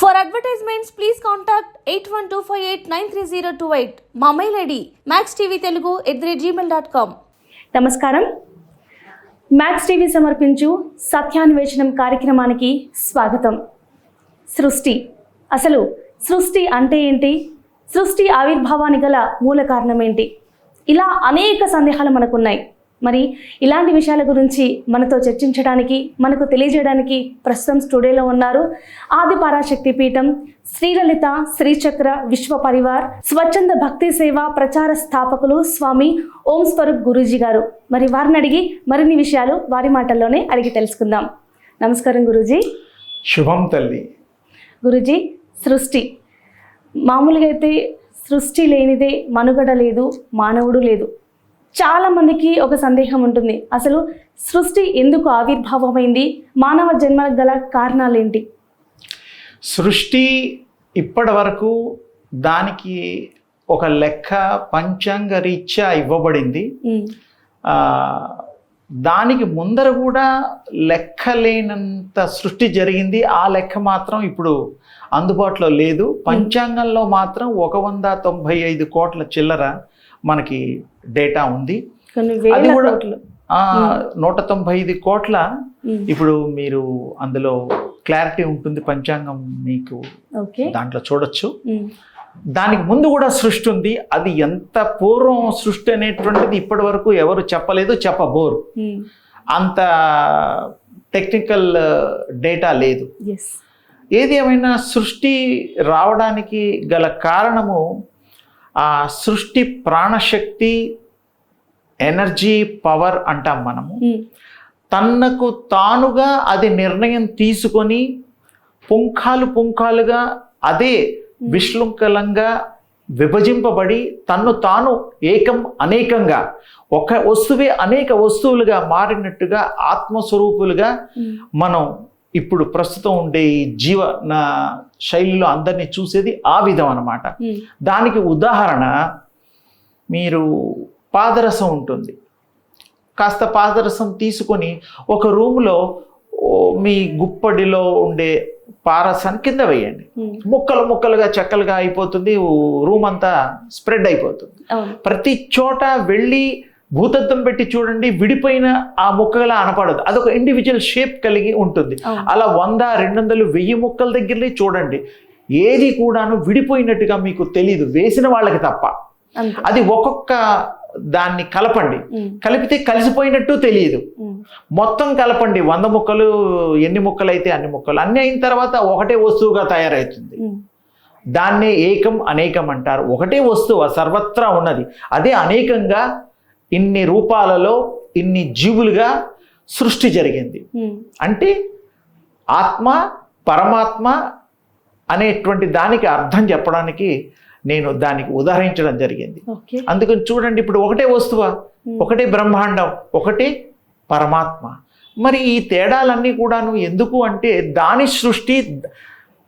For advertisements please contact eight one two five eight nine three zero two eight మా mail ID Max TV Telugu at the Gmail dot com నమస్కారం. Max TV సమర్పించు సత్యాన్వేషణం కార్యక్రమానికి స్వాగతం. సృష్టి. అసలు సృష్టి అంటే ఏంటి? సృష్టి ఆవిర్భావానికి గల మూల కారణం ఏంటి? ఇలా అనేక సందేహాలు మనకున్నాయి. మరి ఇలాంటి విషయాల గురించి మనతో చర్చించడానికి మనకు తెలియజేయడానికి ప్రస్తుతం స్టూడియోలో ఉన్నారు ఆది పరాశక్తి పీఠం శ్రీలలిత శ్రీచక్ర విశ్వ పరివార్ స్వచ్ఛంద భక్తి సేవ ప్రచార స్థాపకులు స్వామి ఓం స్వరూప్ గురూజీ గారు. మరి వారిని అడిగి మరిన్ని విషయాలు వారి మాటల్లోనే అడిగి తెలుసుకుందాం. నమస్కారం గురూజీ. శుభం తల్లి. గురుజీ సృష్టి. మామూలుగా అయితే సృష్టి లేనిదే మనుగడ లేదు మానవుడు లేదు. చాలా మందికి ఒక సందేహం ఉంటుంది. అసలు సృష్టి ఎందుకు ఆవిర్భావమైంది? మానవ జన్మలకు గల కారణాలేంటి? సృష్టి ఇప్పటి వరకు దానికి ఒక లెక్క పంచాంగ రీత్యా ఇవ్వబడింది. దానికి ముందర కూడా లెక్క లేనంత సృష్టి జరిగింది. ఆ లెక్క మాత్రం ఇప్పుడు అందుబాటులో లేదు. పంచాంగంలో మాత్రం ఒక వంద తొంభై ఐదు కోట్ల చిల్లర మనకి డేటా ఉంది. అది కూడా నూట తొంభై ఐదు కోట్ల ఇప్పుడు మీరు అందులో క్లారిటీ ఉంటుంది పంచాంగం మీకు దాంట్లో చూడొచ్చు. దానికి ముందు కూడా సృష్టి ఉంది. అది ఎంత పూర్వం సృష్టి అనేటువంటిది ఇప్పటి వరకు ఎవరు చెప్పలేదు చెప్పబోరు. అంత టెక్నికల్ డేటా లేదు. ఏది ఏమైనా సృష్టి రావడానికి గల కారణము ఆ సృష్టి ప్రాణశక్తి ఎనర్జీ పవర్ అంటాం మనము. తనకు తానుగా అది నిర్ణయం తీసుకొని పుంఖాలు పుంఖాలుగా అదే విశృంఖలంగా విభజింపబడి తన్ను తాను ఏకం అనేకంగా ఒక వస్తువే అనేక వస్తువులుగా మారినట్టుగా ఆత్మస్వరూపులుగా మనం ఇప్పుడు ప్రస్తుతం ఉండే ఈ జీవన శైలిలో అందరినీ చూసేది ఆ విధం అన్నమాట. ఉమ్, దానికి ఉదాహరణ మీరు పాదరసం ఉంటుంది. కాస్త పాదరసం తీసుకొని ఒక రూమ్లో మీ గుప్పడిలో ఉండే పారసాన్ని కింద వేయండి. ముక్కలు ముక్కలుగా చెక్కలుగా అయిపోతుంది రూమ్ అంతా స్ప్రెడ్ అయిపోతుంది. ప్రతి చోట వెళ్ళి భూతత్వం పెట్టి చూడండి విడిపోయిన ఆ ముక్కలా అనపడదు. అదొక ఇండివిజువల్ షేప్ కలిగి ఉంటుంది. అలా వంద రెండు వందలు వెయ్యి ముక్కల దగ్గరనే చూడండి. ఏది కూడాను విడిపోయినట్టుగా మీకు తెలియదు వేసిన వాళ్ళకి తప్ప. అది ఒక్కొక్క దాన్ని కలపండి. కలిపితే కలిసిపోయినట్టు తెలియదు మొత్తం కలపండి. వంద ముక్కలు ఎన్ని ముక్కలు అయితే అన్ని ముక్కలు. అన్ని అయిన తర్వాత ఒకటే వస్తువుగా తయారవుతుంది. దాన్నే ఏకం అనేకం అంటారు. ఒకటే వస్తువు సర్వత్రా ఉన్నది. అదే అనేకంగా ఇన్ని రూపాలలో ఇన్ని జీవులుగా సృష్టి జరిగింది. అంటే ఆత్మ పరమాత్మ అనేటువంటి దానికి అర్థం చెప్పడానికి నేను దానికి ఉదాహరించడం జరిగింది. అందుకని చూడండి ఇప్పుడు ఒకటే వస్తువా? ఒకటే బ్రహ్మాండం ఒకటే పరమాత్మ. మరి ఈ తేడాలన్నీ కూడాను ఎందుకు అంటే దాని సృష్టి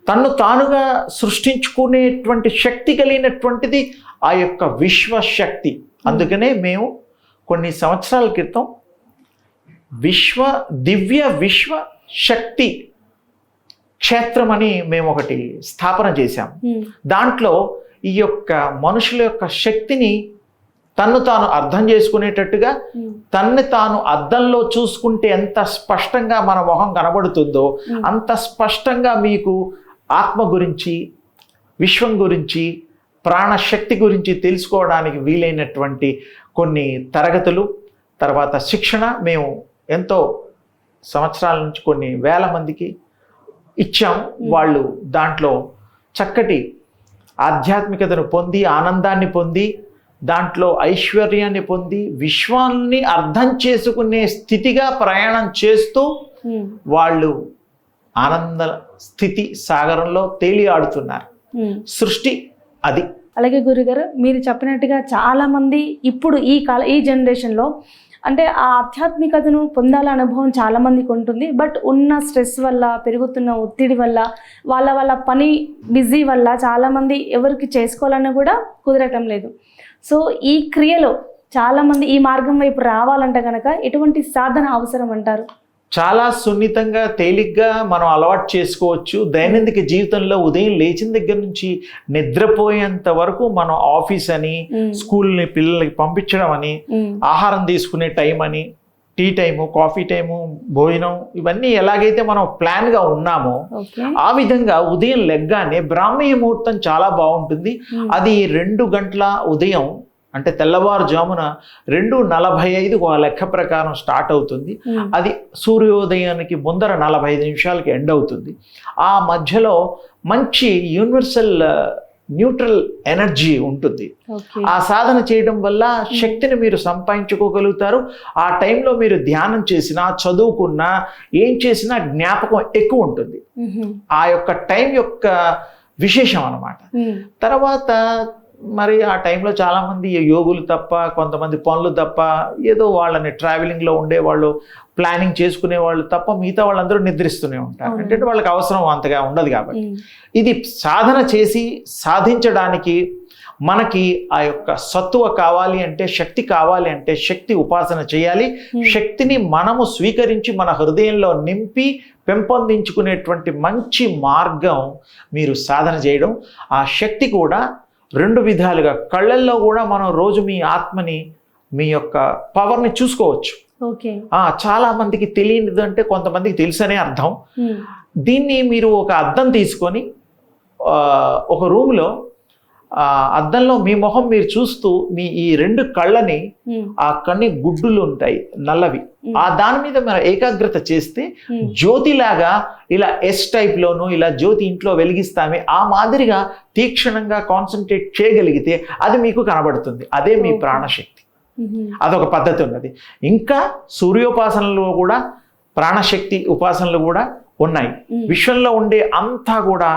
తన్ను తానుగా సృష్టించుకునేటువంటి శక్తి కలిగినటువంటిది ఆ యొక్క విశ్వశక్తి. అందుకనే మేము కొన్ని సంవత్సరాల క్రితం విశ్వ దివ్య విశ్వ శక్తి క్షేత్రం అని మేము ఒకటి స్థాపన చేశాం. దాంట్లో ఈ యొక్క మనుషుల యొక్క శక్తిని తన్ను తాను అర్థం చేసుకునేటట్టుగా తన్ని తాను అద్దంలో చూసుకుంటే ఎంత స్పష్టంగా మన మొహం కనబడుతుందో. అంత స్పష్టంగా మీకు ఆత్మ గురించి విశ్వం గురించి ప్రాణశక్తి గురించి తెలుసుకోవడానికి వీలైనటువంటి కొన్ని తరగతులు తర్వాత శిక్షణ మేము ఎంతో సంవత్సరాల నుంచి కొన్ని వేల మందికి ఇచ్చాం. వాళ్ళు దాంట్లో చక్కటి ఆధ్యాత్మికతను పొంది ఆనందాన్ని పొంది దాంట్లో ఐశ్వర్యాన్ని పొంది విశ్వాన్ని అర్థం చేసుకునే స్థితిగా ప్రయాణం చేస్తూ వాళ్ళు ఆనంద స్థితి సాగరంలో తేలి ఆడుతున్నారు ఉమ్. సృష్టి అది. అలాగే గురుగారు మీరు చెప్పినట్టుగా చాలామంది ఇప్పుడు ఈ కాల ఈ జనరేషన్లో అంటే ఆ ఆధ్యాత్మికతను పొందాల అనుభవం చాలామందికి ఉంటుంది. బట్ ఉన్న స్ట్రెస్ వల్ల పెరుగుతున్న ఒత్తిడి వల్ల వాళ్ళ వాళ్ళ పని బిజీ వల్ల చాలామంది ఎవరికి చేసుకోవాలన్నా కూడా కుదరటం లేదు. సో ఈ క్రియలో చాలామంది ఈ మార్గం వైపు రావాలంటే కనుక ఎటువంటి సాధన అవసరం అంటారు? చాలా సున్నితంగా తేలిగ్గా మనం అలవాటు చేసుకోవచ్చు దైనందిక జీవితంలో ఉదయం లేచిన దగ్గర నుంచి నిద్రపోయేంత వరకు మనం ఆఫీస్ అని. స్కూల్ని పిల్లలకి పంపించడం అని. ఆహారం తీసుకునే టైం అని టీ టైము కాఫీ టైము భోజనం ఇవన్నీ ఎలాగైతే మనం ప్లాన్గా ఉన్నామో ఆ విధంగా ఉదయం లెగ్గానే బ్రాహ్మీ ముహూర్తం చాలా బాగుంటుంది. అది రెండు గంటల ఉదయం అంటే తెల్లవారుజామున రెండు నలభై ఐదు లెక్క ప్రకారం స్టార్ట్ అవుతుంది. మ్మ్. అది సూర్యోదయానికి ముందర నలభై ఐదు నిమిషాలకి ఎండ్ అవుతుంది. ఆ మధ్యలో మంచి యూనివర్సల్ న్యూట్రల్ ఎనర్జీ ఉంటుంది. ఆ సాధన చేయడం వల్ల శక్తిని మీరు సంపాదించుకోగలుగుతారు. ఆ టైంలో మీరు ధ్యానం చేసినా చదువుకున్నా ఏం చేసినా జ్ఞాపకం ఎక్కువ ఉంటుంది. ఆ యొక్క టైం యొక్క విశేషం అన్నమాట. మ్మ్. తర్వాత మరి ఆ టైంలో చాలామంది యోగులు తప్ప కొంతమంది పనులు తప్ప ఏదో వాళ్ళని ట్రావెలింగ్లో ఉండేవాళ్ళు ప్లానింగ్ చేసుకునే వాళ్ళు తప్ప మిగతా వాళ్ళందరూ నిద్రిస్తూనే ఉంటారు. అంటే వాళ్ళకి అవసరం అంతగా ఉండదు కాబట్టి. ఇది సాధన చేసి సాధించడానికి మనకి ఆ యొక్క సత్తువ కావాలి అంటే శక్తి కావాలి అంటే శక్తి ఉపాసన చేయాలి. శక్తిని మనము స్వీకరించి మన హృదయంలో నింపి పెంపొందించుకునేటువంటి మంచి మార్గం మీరు సాధన చేయడం ఆ శక్తి కూడా రెండు విధాలుగా కళ్ళల్లో కూడా మనం రోజు మీ ఆత్మని మీ యొక్క పవర్ని చూసుకోవచ్చు. చాలా మందికి తెలియనిది అంటే కొంతమందికి తెలుసనే అర్థం. దీన్ని మీరు ఒక అద్దం తీసుకొని ఒక రూమ్లో అద్దంలో మీ మొహం మీరు చూస్తూ మీ ఈ రెండు కళ్ళని. ఆ కన్ని గుడ్డులు ఉంటాయి నల్లవి. ఆ దాని మీద మనం ఏకాగ్రత చేస్తే. జ్యోతిలాగా ఇలా ఎస్ టైప్లోను ఇలా జ్యోతి ఇంట్లో వెలిగిస్తామే ఆ మాదిరిగా తీక్షణంగా కాన్సన్ట్రేట్ చేయగలిగితే అది మీకు కనబడుతుంది అదే మీ. ప్రాణశక్తి. అదొక పద్ధతి ఉన్నది ఇంకా సూర్యోపాసనలో కూడా ప్రాణశక్తి ఉపాసనలు కూడా ఉన్నాయి. విశ్వంలో ఉండే అంతా కూడా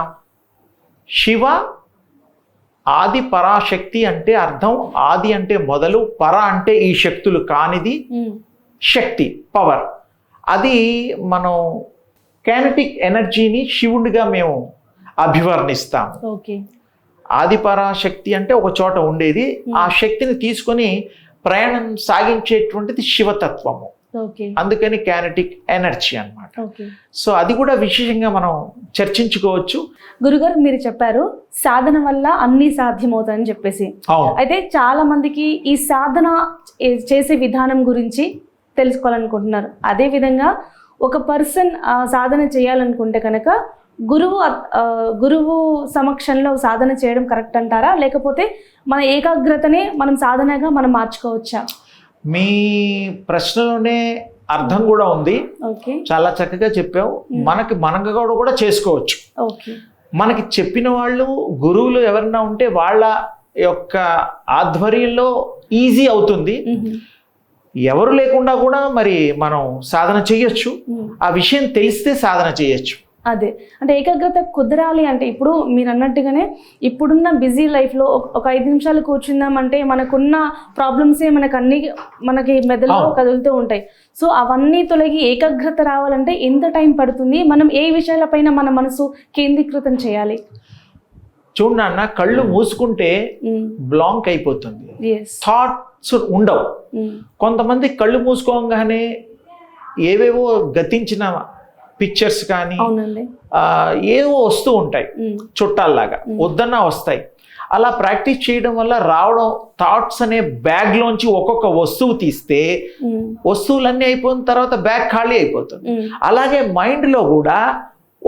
శివ ఆది పరాశక్తి అంటే అర్థం ఆది అంటే మొదలు పర అంటే ఈ శక్తులు కానిది. శక్తి పవర్. అది మనం కైనటిక్ ఎనర్జీని శివుడిగా మేము అభివర్ణిస్తాము. ఓకే. ఆది పరాశక్తి అంటే ఒక చోట ఉండేది. ఆ శక్తిని తీసుకొని ప్రయాణం సాగించేటువంటిది శివతత్వము. అందుకని కైనటిక్ ఎనర్జీ అన్నమాట. ఓకే. సో అది కూడా విశేషంగా మనం చర్చించుకోవచ్చు. గురుగారు మీరు చెప్పారు సాధన వల్ల అన్ని సాధ్యమవుతాయని చెప్పేసి. అయితే చాలా మందికి ఈ సాధన చేసే విధానం గురించి తెలుసుకోవాలనుకుంటున్నారు. అదే విధంగా ఒక పర్సన్ సాధన చేయాలనుకుంటే కనుక గురువు గురువు సమక్షంలో సాధన చేయడం కరెక్ట్ అంటారా? లేకపోతే మన ఏకాగ్రతనే మనం సాధనగా మనం మార్చుకోవచ్చా? మీ ప్రశ్నలోనే అర్థం కూడా ఉంది. చాలా చక్కగా చెప్పావు. మనకి మనకు కూడా చేసుకోవచ్చు. మనకి చెప్పిన వాళ్ళు గురువులు ఎవరన్నా ఉంటే వాళ్ళ యొక్క ఆధ్వర్యంలో ఈజీ అవుతుంది. ఎవరు లేకుండా కూడా మరి మనం సాధన చేయొచ్చు. ఆ విషయం తెలిస్తే సాధన చేయొచ్చు. అదే. అంటే ఏకాగ్రత కుదరాలి అంటే ఇప్పుడు మీరు అన్నట్టుగానే ఇప్పుడున్న బిజీ లైఫ్లో ఒక ఐదు నిమిషాలు కూర్చుందామంటే మనకున్న ప్రాబ్లమ్సే మనకు అన్ని మనకి మెదడులో. కదులుతూ ఉంటాయి. సో అవన్నీ తొలగి ఏకాగ్రత రావాలంటే ఎంత టైం పడుతుంది? మనం ఏ విషయాలపైన మన మనసు కేంద్రీకృతం చేయాలి? చూడు నాన్న కళ్ళు మూసుకుంటే బ్లాంక్ అయిపోతుంది. థాట్స్ ఉండవు. కొంతమంది కళ్ళు మూసుకోగానే ఏవేవో గతించిన పిక్చర్స్ కానీ ఏవో వస్తూ ఉంటాయి చుట్టాల్లాగా. వద్దన్నా వస్తాయి. అలా ప్రాక్టీస్ చేయడం వల్ల రావడం థాట్స్ అనే బ్యాగ్లోంచి ఒక్కొక్క వస్తువు తీస్తే వస్తువులన్నీ అయిపోయిన తర్వాత బ్యాగ్ ఖాళీ అయిపోతుంది. అలాగే మైండ్లో కూడా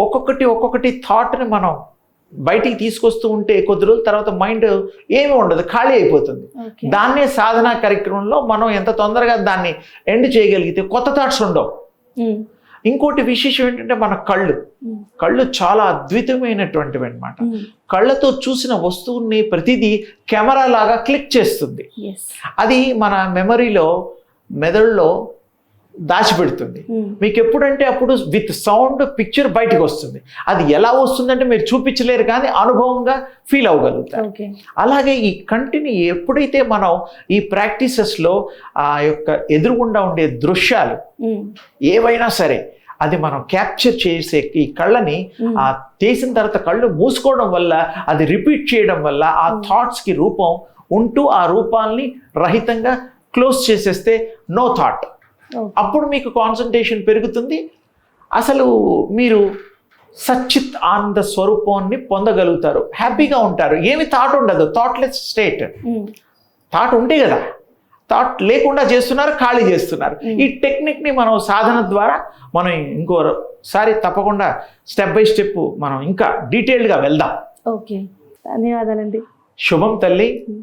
ఒక్కొక్కటి ఒక్కొక్కటి థాట్ని మనం బయటికి తీసుకొస్తూ ఉంటే కొద్ది రోజుల తర్వాత మైండ్ ఏమీ ఉండదు ఖాళీ అయిపోతుంది. దాన్నే సాధనా కార్యక్రమంలో మనం ఎంత తొందరగా దాన్ని ఎండ్ చేయగలిగితే కొత్త థాట్స్ ఉండవు. ఇంకోటి విశేషం ఏంటంటే మన కళ్ళు. కళ్ళు చాలా అద్భుతమైనటువంటివి అనమాట కళ్ళతో చూసిన వస్తువుని ప్రతిదీ కెమెరా లాగా క్లిక్ చేస్తుంది. అది మన మెమరీలో మెదడులో దాచిపెడుతుంది. ఉమ్, మీకు ఎప్పుడంటే అప్పుడు విత్ సౌండ్ పిక్చర్ బయటకు వస్తుంది అది ఎలా వస్తుందంటే మీరు చూపించలేరు కానీ అనుభవంగా ఫీల్ అవ్వగలుగుతారు. అలాగే ఈ కంటిని ఎప్పుడైతే మనం ఈ ప్రాక్టీసెస్లో ఆ యొక్క ఎదురుగుండా ఉండే దృశ్యాలు ఉమ్, ఏవైనా సరే అది మనం క్యాప్చర్ చేసే ఈ కళ్ళని ఉమ్, ఆ చేసిన తర్వాత కళ్ళు మూసుకోవడం వల్ల అది రిపీట్ చేయడం వల్ల ఆ థాట్స్కి రూపం ఉంటూ ఆ రూపాల్ని రహితంగా క్లోజ్ చేసేస్తే నో థాట్. అప్పుడు మీకు కాన్సన్ట్రేషన్ పెరుగుతుంది. అసలు మీరు సచ్చిత్ ఆనంద స్వరూపాన్ని పొందగలుగుతారు. హ్యాపీగా ఉంటారు. ఏమి థాట్ ఉండదు. థాట్లెస్ స్టేట్ థాట్ ఉంటే కదా. థాట్ లేకుండా చేస్తున్నారు ఖాళీ చేస్తున్నారు. ఈ టెక్నిక్ని మనం సాధన ద్వారా మనం ఇంకోసారి తప్పకుండా స్టెప్ బై స్టెప్ మనం ఇంకా డీటెయిల్డ్గా వెళ్దాం. ఓకే ధన్యవాదాలండి. శుభం తల్లి. ఉమ్.